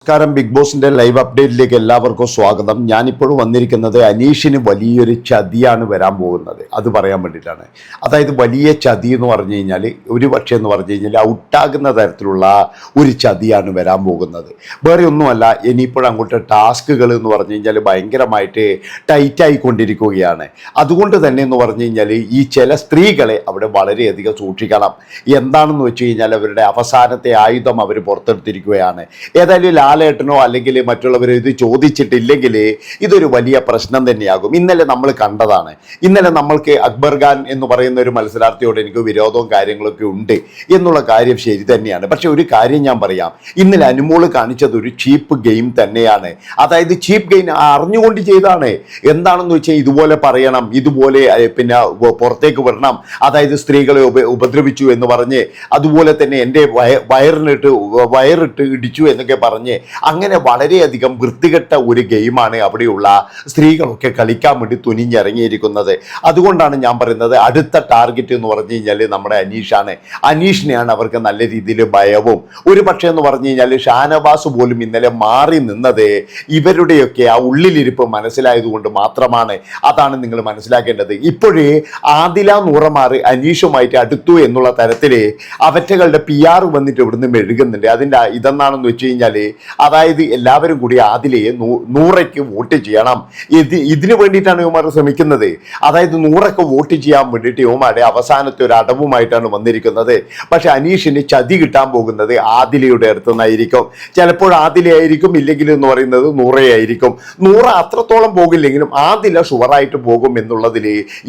നമസ്കാരം. ബിഗ് ബോസിന്റെ ലൈവ് അപ്ഡേറ്റിലേക്ക് എല്ലാവർക്കും സ്വാഗതം. ഞാനിപ്പോഴും വന്നിരിക്കുന്നത് അനീഷിന് വലിയൊരു ചതിയാണ് വരാൻ പോകുന്നത്. അത് പറയാൻ വേണ്ടിയിട്ടാണ്. അതായത് വലിയ ചതി എന്ന് പറഞ്ഞു കഴിഞ്ഞാൽ ഒരു പക്ഷേ എന്ന് പറഞ്ഞു കഴിഞ്ഞാൽ ഔട്ടാകുന്ന തരത്തിലുള്ള ഒരു ചതിയാണ് വരാൻ പോകുന്നത്. വേറെ ഒന്നുമല്ല ഇനിയിപ്പോൾ അങ്ങോട്ട് ടാസ്കുകൾ എന്ന് പറഞ്ഞു കഴിഞ്ഞാൽ ഭയങ്കരമായിട്ട് ടൈറ്റായിക്കൊണ്ടിരിക്കുകയാണ് അതുകൊണ്ട് തന്നെ എന്ന് പറഞ്ഞു കഴിഞ്ഞാൽ ഈ ചില സ്ത്രീകളെ അവിടെ വളരെയധികം സൂക്ഷിക്കണം. എന്താണെന്ന് വെച്ച് കഴിഞ്ഞാൽ അവരുടെ അവസാനത്തെ ആയുധം അവർ പുറത്തെടുത്തിരിക്കുകയാണ്. ഏതായാലും ലാലേട്ടനോ അല്ലെങ്കിൽ മറ്റുള്ളവരോ ഇത് ചോദിച്ചിട്ടില്ലെങ്കിൽ ഇതൊരു വലിയ പ്രശ്നം തന്നെയാകും. ഇന്നലെ നമ്മൾ കണ്ടതാണ്. ഇന്നലെ നമ്മൾക്ക് അക്ബർ ഖാൻ എന്ന് പറയുന്ന ഒരു മത്സരാർത്ഥിയോട് എനിക്ക് വിരോധവും കാര്യങ്ങളൊക്കെ ഉണ്ട് എന്നുള്ള കാര്യം ശരി തന്നെയാണ്. പക്ഷെ ഒരു കാര്യം ഞാൻ പറയാം. ഇന്നലെ അനുമോൾ കാണിച്ചത് ഒരു ചീപ്പ് ഗെയിം തന്നെയാണ്. അതായത് ചീപ്പ് ഗെയിം അറിഞ്ഞുകൊണ്ട് ചെയ്താണ് എന്താണെന്ന് വെച്ചാൽ ഇതുപോലെ പറയണം ഇതുപോലെ പിന്നെ പുറത്തേക്ക് വരണം അതായത് സ്ത്രീകളെ ഉപ ഉപദ്രവിച്ചു എന്ന് പറഞ്ഞ് അതുപോലെ തന്നെ എന്റെ വയ വയറിനിട്ട് വയറിട്ട് ഇടിച്ചു എന്നൊക്കെ പറഞ്ഞ് അങ്ങനെ വളരെയധികം വൃത്തികെട്ട ഒരു ഗെയിമാണ് അവിടെയുള്ള സ്ത്രീകളൊക്കെ കളിക്കാൻ വേണ്ടി തുനിഞ്ഞിറങ്ങിയിരിക്കുന്നത്. അതുകൊണ്ടാണ് ഞാൻ പറയുന്നത് അടുത്ത ടാർഗറ്റ് എന്ന് പറഞ്ഞു കഴിഞ്ഞാൽ നമ്മുടെ അനീഷാണ്. അനീഷിനെയാണ് അവർക്ക് നല്ല രീതിയിൽ ഭയവും. ഒരു പക്ഷേ എന്ന് പറഞ്ഞു കഴിഞ്ഞാൽ ഷാനവാസ് പോലും ഇന്നലെ മാറി നിന്നത് ഇവരുടെയൊക്കെ ആ ഉള്ളിലിരിപ്പ് മനസ്സിലായതുകൊണ്ട് മാത്രമാണ്. അതാണ് നിങ്ങൾ മനസ്സിലാക്കേണ്ടത്. ഇപ്പോഴേ ആദില നൂറമാറി അനീഷുമായിട്ട് അടുത്തു എന്നുള്ള തരത്തിൽ അവറ്റകളുടെ പി ആർ വന്നിട്ട് ഇവിടുന്ന് മെഴുകുന്നുണ്ട്. അതിന്റെ ഇതെന്നാണെന്ന് വെച്ച് കഴിഞ്ഞാൽ അതായത് എല്ലാവരും കൂടി ആദിലയെ നൂറയ്ക്ക് വോട്ട് ചെയ്യണം. ഇത് ഇതിനു വേണ്ടിയിട്ടാണ് യുവമാർ ശ്രമിക്കുന്നത്. അതായത് നൂറൊക്കെ വോട്ട് ചെയ്യാൻ വേണ്ടിയിട്ട് ഇവമാരുടെ അവസാനത്തെ ഒരു അടവുമായിട്ടാണ് വന്നിരിക്കുന്നത്. പക്ഷെ അനീഷിന് ചതി കിട്ടാൻ പോകുന്നത് ആദിലയുടെ അടുത്തു നിന്നായിരിക്കും ചിലപ്പോൾ ആദിലയായിരിക്കും ഇല്ലെങ്കിൽ എന്ന് പറയുന്നത് നൂറയായിരിക്കും നൂറ അത്രത്തോളം പോകില്ലെങ്കിലും ആദില ഷുവറായിട്ട് പോകും എന്നുള്ളതിൽ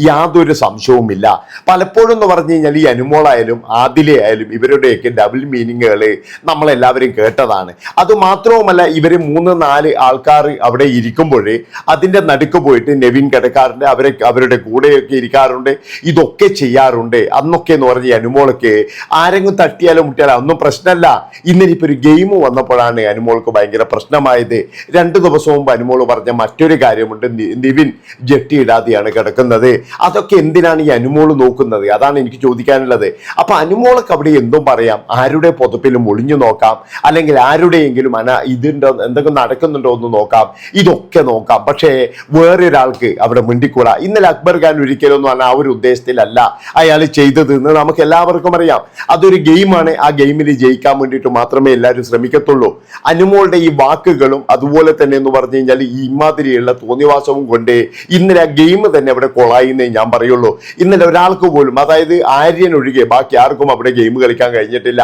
യാതൊരു സംശയവുമില്ല. പലപ്പോഴും എന്ന് പറഞ്ഞു കഴിഞ്ഞാൽ ഈ അനുമോളായാലും ആദിലയായാലും ഇവരുടെയൊക്കെ ഡബിൾ മീനിങ്ങുകൾ നമ്മളെല്ലാവരും കേട്ടതാണ്. അത് മാത്രവുമല്ല ഇവർ മൂന്ന് നാല് ആൾക്കാർ അവിടെ ഇരിക്കുമ്പോഴേ അതിന്റെ നടുക്ക് പോയിട്ട് നെവിൻ കിടക്കാറുണ്ട് അവരെ അവരുടെ കൂടെയൊക്കെ ഇരിക്കാറുണ്ട്. ഇതൊക്കെ ചെയ്യാറുണ്ട്. അന്നൊക്കെ എന്ന് പറഞ്ഞ അനുമോളൊക്കെ ആരെങ്കിലും തട്ടിയാലോ മുട്ടിയാലോ ഒന്നും പ്രശ്നമല്ല. ഇന്നിപ്പോൾ ഒരു ഗെയിം വന്നപ്പോഴാണ് അനുമോൾക്ക് ഭയങ്കര പ്രശ്നമായത്. രണ്ട് ദിവസം മുമ്പ് അനുമോൾ പറഞ്ഞ മറ്റൊരു കാര്യമുണ്ട്. നിവിൻ ജെട്ടി ഇടാതെയാണ് കിടക്കുന്നത്. അതൊക്കെ എന്തിനാണ് ഈ അനുമോൾ നോക്കുന്നത്? അതാണ് എനിക്ക് ചോദിക്കാനുള്ളത്. അപ്പൊ അനുമോളൊക്കെ അവിടെ എന്തും പറയാം. ആരുടെ പുതപ്പിലും ഒളിഞ്ഞു നോക്കാം. അല്ലെങ്കിൽ ആരുടെയെങ്കിലും അന ഇതിന്റെ എന്തെങ്കിലും നടക്കുന്നുണ്ടോ എന്ന് നോക്കാം. ഇതൊക്കെ നോക്കാം. പക്ഷേ വേറൊരാൾക്ക് അവിടെ മിണ്ടിക്കൂടാ. ഇന്നലെ അക്ബർ ഖാൻ ഒരിക്കലും പറഞ്ഞാൽ ആ ഒരു ഉദ്ദേശത്തിലല്ല അയാൾ ചെയ്തത് എന്ന് നമുക്ക് എല്ലാവർക്കും അറിയാം. അതൊരു ഗെയിമാണ്. ആ ഗെയിമിൽ ജയിക്കാൻ വേണ്ടിയിട്ട് മാത്രമേ എല്ലാവരും ശ്രമിക്കത്തുള്ളൂ. അനുമോളുടെ ഈ വാക്കുകളും അതുപോലെ തന്നെ എന്ന് പറഞ്ഞു കഴിഞ്ഞാൽ ഈ ഇമാതിരിയുള്ള തോന്നിവാസവും കൊണ്ട് ഇന്നലെ ആ ഗെയിം തന്നെ അവിടെ കൊളായിന്നേ ഞാൻ പറയുള്ളൂ. ഇന്നലെ ഒരാൾക്ക് പോലും അതായത് ആര്യൻ ഒഴികെ ബാക്കി ആർക്കും അവിടെ ഗെയിം കളിക്കാൻ കഴിഞ്ഞിട്ടില്ല.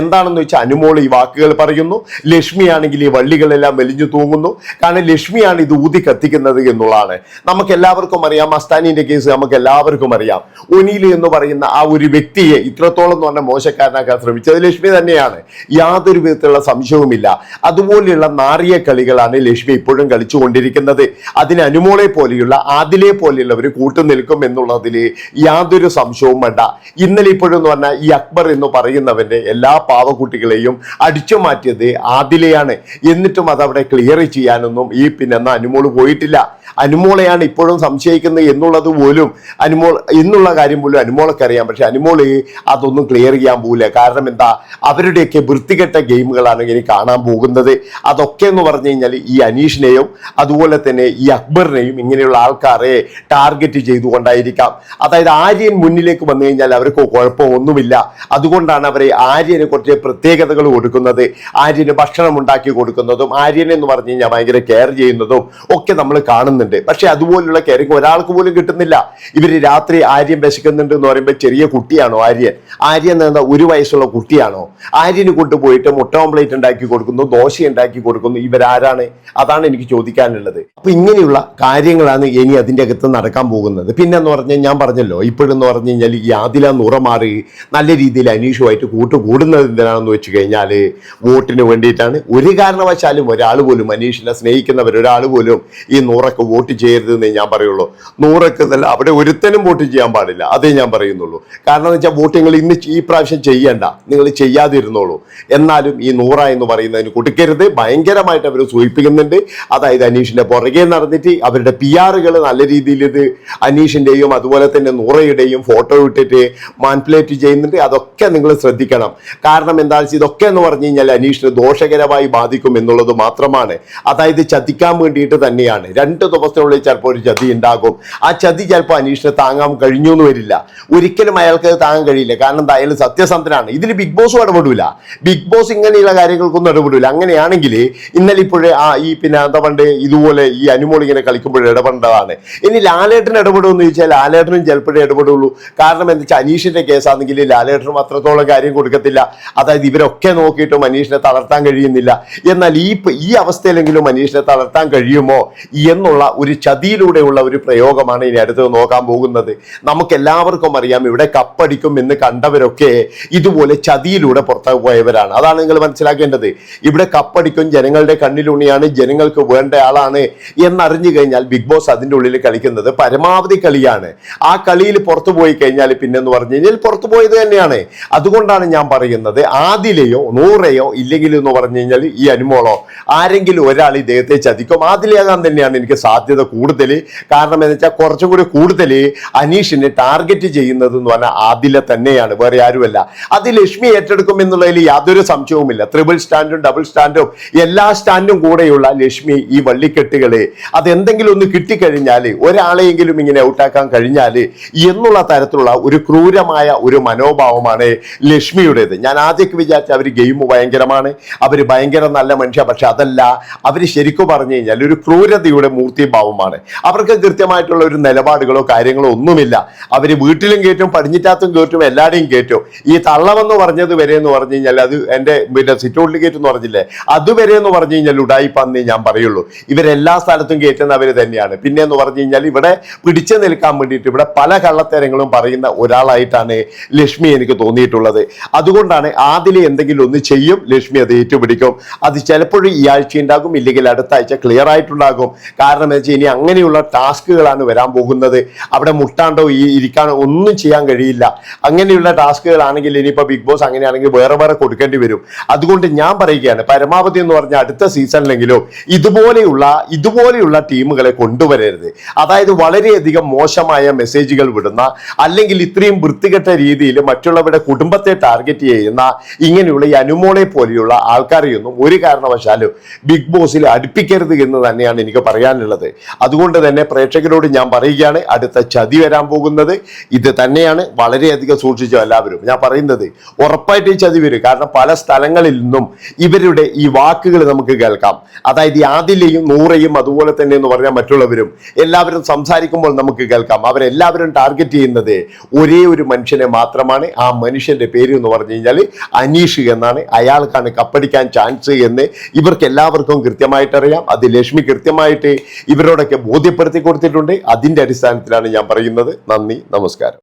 എന്താണെന്ന് വെച്ചാൽ അനുമോൾ ഈ വാക്കുകൾ പറയുന്നു. ലക്ഷ്മിയാണെങ്കിൽ ഈ വള്ളികളെല്ലാം വലിഞ്ഞു തൂങ്ങുന്നു. കാരണം ലക്ഷ്മിയാണ് ഇത് ഊതി കത്തിക്കുന്നത് എന്നുള്ളതാണ്. നമുക്ക് എല്ലാവർക്കും അറിയാം അസ്താനിന്റെ കേസ് നമുക്ക് എല്ലാവർക്കും അറിയാം. ഒനീൽ എന്ന് പറയുന്ന ആ ഒരു വ്യക്തിയെ ഇത്രത്തോളം എന്ന് പറഞ്ഞ മോശക്കാരനാക്കാൻ ശ്രമിച്ചത് ലക്ഷ്മി തന്നെയാണ്. യാതൊരു വിധത്തിലുള്ള സംശയവുമില്ല. അതുപോലെയുള്ള നാറിയ കളികളാണ് ലക്ഷ്മി ഇപ്പോഴും കളിച്ചുകൊണ്ടിരിക്കുന്നത്. അതിന് അനുമോളെ പോലെയുള്ള ആദിലെ പോലെയുള്ളവർ കൂട്ടുനിൽക്കും എന്നുള്ളതിൽ യാതൊരു സംശയവും വേണ്ട. ഇന്നലെ ഇപ്പോഴെന്ന് പറഞ്ഞാൽ ഈ അക്ബർ എന്ന് പറയുന്നവന്റെ എല്ലാ പാവക്കുട്ടികളെയും അടിച്ചു മാറ്റിയത് ആദിലെയാണ് എന്നിട്ടും അതവിടെ ക്ലിയർ ചെയ്യാനൊന്നും ഈ പിന്നെ അനുമോൾ പോയിട്ടില്ല. അനുമോളെയാണ് ഇപ്പോഴും സംശയിക്കുന്നത് എന്നുള്ളത് പോലും. അനുമോൾ എന്നുള്ള കാര്യം പോലും അനുമോളൊക്കെ അറിയാം. പക്ഷെ അനുമോൾ അതൊന്നും ക്ലിയർ ചെയ്യാൻ പോകില്ല കാരണം എന്താ? അവരുടെയൊക്കെ വൃത്തികെട്ട ഗെയിമുകളാണ് ഇനി കാണാൻ പോകുന്നത്. അതൊക്കെ എന്ന് പറഞ്ഞു കഴിഞ്ഞാൽ ഈ അനീഷിനെയും അതുപോലെ തന്നെ ഈ അക്ബറിനെയും ഇങ്ങനെയുള്ള ആൾക്കാരെ ടാർഗറ്റ് ചെയ്തുകൊണ്ടായിരിക്കാം. അതായത് ആര്യൻ മുന്നിലേക്ക് വന്നു കഴിഞ്ഞാൽ അവർക്ക് കുഴപ്പമൊന്നുമില്ല. അതുകൊണ്ടാണ് അവരെ ആര്യന് കുറച്ച് പ്രത്യേകതകൾ കൊടുക്കുന്നത്. ആര്യന് ഭക്ഷണം ഉണ്ടാക്കി കൊടുക്കുന്നതും ആര്യൻ എന്ന് പറഞ്ഞു കഴിഞ്ഞാൽ ഭയങ്കര കെയർ ചെയ്യുന്നതും ഒക്കെ നമ്മൾ കാണുന്നുണ്ട്. പക്ഷെ അതുപോലുള്ള കെയറിങ് ഒരാൾക്ക് പോലും കിട്ടുന്നില്ല. ഇവർ രാത്രി ആര്യൻ വിശക്കുന്നുണ്ട് എന്ന് പറയുമ്പോൾ ചെറിയ കുട്ടിയാണോ ആര്യൻ? ആര്യൻ എന്ന ഒരു വയസ്സുള്ള കുട്ടിയാണോ? ആര്യന് കൊണ്ടുപോയിട്ട് മുട്ട ഓംപ്ലേറ്റ് ഉണ്ടാക്കി കൊടുക്കുന്നു ദോശ ഉണ്ടാക്കി കൊടുക്കുന്നു ഇവരാരാണ്? അതാണ് എനിക്ക് ചോദിക്കാനുള്ളത്. അപ്പൊ ഇങ്ങനെയുള്ള കാര്യങ്ങളാണ് ഇനി അതിന്റെ അകത്ത് നടക്കാൻ പോകുന്നത്. പിന്നെ എന്ന് പറഞ്ഞാൽ ഞാൻ പറഞ്ഞല്ലോ ഇപ്പോഴെന്ന് പറഞ്ഞു കഴിഞ്ഞാൽ ഈ നുറ മാറി നല്ല രീതിയിൽ അനീഷുമായിട്ട് കൂട്ടുകൂടുന്നത് എന്തിനാണെന്ന് വെച്ച് കഴിഞ്ഞാൽ വോട്ടിന് വേണ്ടിയിട്ടാണ് ഒരു കാരണവശാലും ഒരാൾ പോലും മനീഷിനെ സ്നേഹിക്കുന്നവർ ഒരാൾ പോലും ഈ നൂറൊക്കെ വോട്ട് ചെയ്യരുതെന്നേ ഞാൻ പറയുള്ളൂ. നൂറൊക്കെ നല്ല അവിടെ ഒരുത്തനും വോട്ട് ചെയ്യാൻ പാടില്ല. അതേ ഞാൻ പറയുന്നുള്ളൂ. കാരണം എന്ന് വെച്ചാൽ വോട്ട് നിങ്ങൾ ഇന്ന് ഈ പ്രാവശ്യം ചെയ്യണ്ട നിങ്ങൾ ചെയ്യാതിരുന്നോളൂ. എന്നാലും ഈ നൂറ എന്ന് പറയുന്നതിന് കൊടുക്കരുത്. ഭയങ്കരമായിട്ട് അവർ സൂചിപ്പിക്കുന്നുണ്ട്. അതായത് അനീഷിന്റെ പുറകെ നടന്നിട്ട് അവരുടെ പി ആറുകൾ നല്ല രീതിയിൽ ഇത് അനീഷിന്റെയും അതുപോലെ തന്നെ നൂറയുടെയും ഫോട്ടോ ഇട്ടിട്ട് മാൻപ്ലേറ്റ് ചെയ്യുന്നുണ്ട്. അതൊക്കെ നിങ്ങൾ ശ്രദ്ധിക്കണം. കാരണം എന്താ ഇതൊക്കെ എന്ന് പറഞ്ഞു കഴിഞ്ഞാൽ അനീഷിന് ദോഷകരമായി ഗുരുതരമായി ബാധിക്കും എന്നുള്ളത് മാത്രമാണ്. അതായത് ചതിക്കാൻ വേണ്ടിയിട്ട് തന്നെയാണ്. രണ്ട് ദിവസത്തിനുള്ളിൽ ചിലപ്പോൾ ഒരു ചതി ഉണ്ടാകും. ആ ചതി ചിലപ്പോൾ അനീഷിനെ താങ്ങാൻ കഴിഞ്ഞു എന്ന് വരില്ല. ഒരിക്കലും അയാൾക്ക് താങ്ങാൻ കഴിയില്ല. കാരണം എന്താ അയാൾ സത്യസന്ധനാണ്. ഇതിൽ ബിഗ് ബോസും ഇടപെടില്ല ബിഗ് ബോസ് ഇങ്ങനെയുള്ള കാര്യങ്ങൾക്കൊന്നും ഇടപെടില്ല അങ്ങനെയാണെങ്കിൽ ഇന്നലെ ഇപ്പോഴേ ആ ഈ പിന്നെ എന്താ പണ്ട് ഇതുപോലെ ഈ അനുമോൾ ഇങ്ങനെ കളിക്കുമ്പോൾ ഇടപെടേണ്ടതാണ്. ഇനി ലാലേട്ടൻ ഇടപെടുമെന്ന് ചോദിച്ചാൽ ലാലേട്ടനും ചിലപ്പോഴേ ഇടപെടുള്ളൂ. കാരണം എന്താ വെച്ചാൽ അനീഷിന്റെ കേസാണെങ്കിൽ ലാലേട്ടനും അത്രത്തോളം കാര്യം കൊടുക്കത്തില്ല. അതായത് ഇവരൊക്കെ നോക്കിയിട്ടും അനീഷിനെ തളർത്താൻ കഴിയുന്നില്ല. എന്നാൽ ഈ ഈ അവസ്ഥയിലെങ്കിലും അനീഷിനെ തളർത്താൻ കഴിയുമോ എന്നുള്ള ഒരു ചതിയിലൂടെയുള്ള ഒരു പ്രയോഗമാണ് ഇനി അടുത്ത് നോക്കാൻ പോകുന്നത്. നമുക്ക് എല്ലാവർക്കും അറിയാം ഇവിടെ കപ്പടിക്കും എന്ന് കണ്ടവരൊക്കെ ഇതുപോലെ ചതിയിലൂടെ പുറത്തു പോയവരാണ്. അതാണ് നിങ്ങൾ മനസ്സിലാക്കേണ്ടത്. ഇവിടെ കപ്പടിക്കും ജനങ്ങളുടെ കണ്ണിലുണിയാണ് ജനങ്ങൾക്ക് വേണ്ട ആളാണ് എന്നറിഞ്ഞു കഴിഞ്ഞാൽ ബിഗ് ബോസ് അതിന്റെ ഉള്ളിൽ കളിക്കുന്നത് പരമാവധി കളിയാണ്. ആ കളിയിൽ പുറത്തു പോയി കഴിഞ്ഞാൽ പിന്നെന്ന് പറഞ്ഞു കഴിഞ്ഞാൽ പുറത്തു പോയത് തന്നെയാണ്. അതുകൊണ്ടാണ് ഞാൻ പറയുന്നത് ആദിലെയോ നൂറയോ ഇല്ലെങ്കിൽ എന്ന് പറഞ്ഞു കഴിഞ്ഞാൽ ഈ അനുമോളോ ആരെങ്കിലും ഒരാൾ ഇദ്ദേഹത്തെ ചതിക്കും. അതിലേകാൻ തന്നെയാണ് എനിക്ക് സാധ്യത കൂടുതൽ കാരണം എന്ന് വെച്ചാൽ കുറച്ചും കൂടി കൂടുതൽ അനീഷിനെ ടാർഗറ്റ് ചെയ്യുന്നത് എന്ന് പറഞ്ഞാൽ ആദില തന്നെയാണ് വേറെ ആരുമല്ല. അത് ലക്ഷ്മി ഏറ്റെടുക്കും എന്നുള്ളതിൽ യാതൊരു സംശയവുമില്ല. ത്രിബിൾ സ്റ്റാൻഡും ഡബിൾ സ്റ്റാൻഡും എല്ലാ സ്റ്റാൻഡും കൂടെയുള്ള ലക്ഷ്മി ഈ വള്ളിക്കെട്ടുകൾ അതെന്തെങ്കിലും ഒന്ന് കിട്ടിക്കഴിഞ്ഞാൽ ഒരാളെയെങ്കിലും ഇങ്ങനെ ഔട്ടാക്കാൻ കഴിഞ്ഞാൽ എന്നുള്ള തരത്തിലുള്ള ഒരു ക്രൂരമായ ഒരു മനോഭാവമാണ് ലക്ഷ്മിയുടേത്. ഞാൻ ആദ്യമൊക്കെ വിചാരിച്ച അവർ ഗെയിം ഭയങ്കരമാണ്. അവർ ഭയങ്കര നല്ല മനുഷ്യ പക്ഷെ അതല്ല അവർ ശരിക്കും പറഞ്ഞു കഴിഞ്ഞാൽ ഒരു ക്രൂരതയുടെ മൂർത്തിഭാവമാണ്. അവർക്ക് കൃത്യമായിട്ടുള്ള ഒരു നിലപാടുകളോ കാര്യങ്ങളോ ഒന്നുമില്ല. അവർ വീട്ടിലും കയറ്റും പടിഞ്ഞിറ്റാത്തും കയറ്റും എല്ലാവരെയും കയറ്റും ഈ തള്ളമെന്ന് പറഞ്ഞത് വരെ എന്ന് പറഞ്ഞു കഴിഞ്ഞാൽ അത് എന്റെ പിന്നെ സിറ്റൗട്ടിൽ കയറ്റും എന്ന് പറഞ്ഞില്ലേ അതുവരെ എന്ന് പറഞ്ഞു കഴിഞ്ഞാൽ ഉടായിപ്പന്നേ ഞാൻ പറയുള്ളൂ. ഇവരെല്ലാ സ്ഥലത്തും കയറ്റുന്നവർ തന്നെയാണ്. പിന്നെ എന്ന് പറഞ്ഞു കഴിഞ്ഞാൽ ഇവിടെ പിടിച്ചു നിൽക്കാൻ വേണ്ടിയിട്ട് ഇവിടെ പല കള്ളത്തരങ്ങളും പറയുന്ന ഒരാളായിട്ടാണ് ലക്ഷ്മി എനിക്ക് തോന്നിയിട്ടുള്ളത്. അതുകൊണ്ടാണ് ആദിലെ എന്തെങ്കിലും ഒന്ന് ചെയ്യും ലക്ഷ്മി അത് ഏറ്റുപിടിക്കും. അത് ചിലപ്പോഴും ഈ ആഴ്ച ഉണ്ടാകും ഇല്ലെങ്കിൽ അടുത്ത ആഴ്ച ക്ലിയർ ആയിട്ടുണ്ടാകും. കാരണം എന്ന് വെച്ചാൽ ഇനി അങ്ങനെയുള്ള ടാസ്കുകളാണ് വരാൻ പോകുന്നത്. അവിടെ മുട്ടാണ്ടോ ഈ ഇരിക്കാനോ ഒന്നും ചെയ്യാൻ കഴിയില്ല. അങ്ങനെയുള്ള ടാസ്കുകളാണെങ്കിൽ ഇനിയിപ്പോൾ ബിഗ് ബോസ് അങ്ങനെയാണെങ്കിൽ വേറെ വേറെ കൊടുക്കേണ്ടി വരും. അതുകൊണ്ട് ഞാൻ പറയുകയാണ് പരമാവധി എന്ന് പറഞ്ഞാൽ അടുത്ത സീസണിലെങ്കിലും ഇതുപോലെയുള്ള ഇതുപോലെയുള്ള ടീമുകളെ കൊണ്ടുവരരുത്. അതായത് വളരെയധികം മോശമായ മെസ്സേജുകൾ വിടുന്ന അല്ലെങ്കിൽ ഇത്രയും വൃത്തികെട്ട രീതിയിൽ മറ്റുള്ളവരുടെ കുടുംബത്തെ ടാർഗറ്റ് ചെയ്യുന്ന ഇങ്ങനെയുള്ള ഈ അനുമോളെ പോലെയുള്ള ആൾക്കാരെയൊന്നും ഒരു കാരണവശാലും ബിഗ് ബോസിൽ അടുപ്പിക്കരുത് എന്ന് തന്നെയാണ് എനിക്ക് പറയാനുള്ളത്. അതുകൊണ്ട് തന്നെ പ്രേക്ഷകരോട് ഞാൻ പറയുകയാണ് അടുത്ത ചതി വരാൻ പോകുന്നത് ഇത് തന്നെയാണ്. വളരെയധികം സൂക്ഷിച്ചു എല്ലാവരും. ഞാൻ പറയുന്നത് ഉറപ്പായിട്ട് ഈ ചതി വരും. കാരണം പല സ്ഥലങ്ങളിൽ നിന്നും ഇവരുടെ ഈ വാക്കുകൾ നമുക്ക് കേൾക്കാം. അതായത് ആദിലെയും നൂറയും അതുപോലെ തന്നെ എന്ന് പറഞ്ഞാൽ മറ്റുള്ളവരും എല്ലാവരും സംസാരിക്കുമ്പോൾ നമുക്ക് കേൾക്കാം. അവരെല്ലാവരും ടാർഗറ്റ് ചെയ്യുന്നത് ഒരേ ഒരു മനുഷ്യനെ മാത്രമാണ്. ആ മനുഷ്യന്റെ പേര് എന്ന് പറഞ്ഞു കഴിഞ്ഞാൽ അനീഷ് എന്നാണ്. അയാൾക്കാണ് കപ്പടിക്കാൻ ചാൻസ് എന്ന് ഇവർക്ക് എല്ലാവർക്കും കൃത്യമായിട്ട് അറിയാം അത് ലക്ഷ്മി കൃത്യമായിട്ട് ഇവരോടൊക്കെ ബോധ്യപ്പെടുത്തി കൊടുത്തിട്ടുണ്ട്. അതിന്റെ അടിസ്ഥാനത്തിലാണ് ഞാൻ പറയുന്നത്. നന്ദി നമസ്കാരം.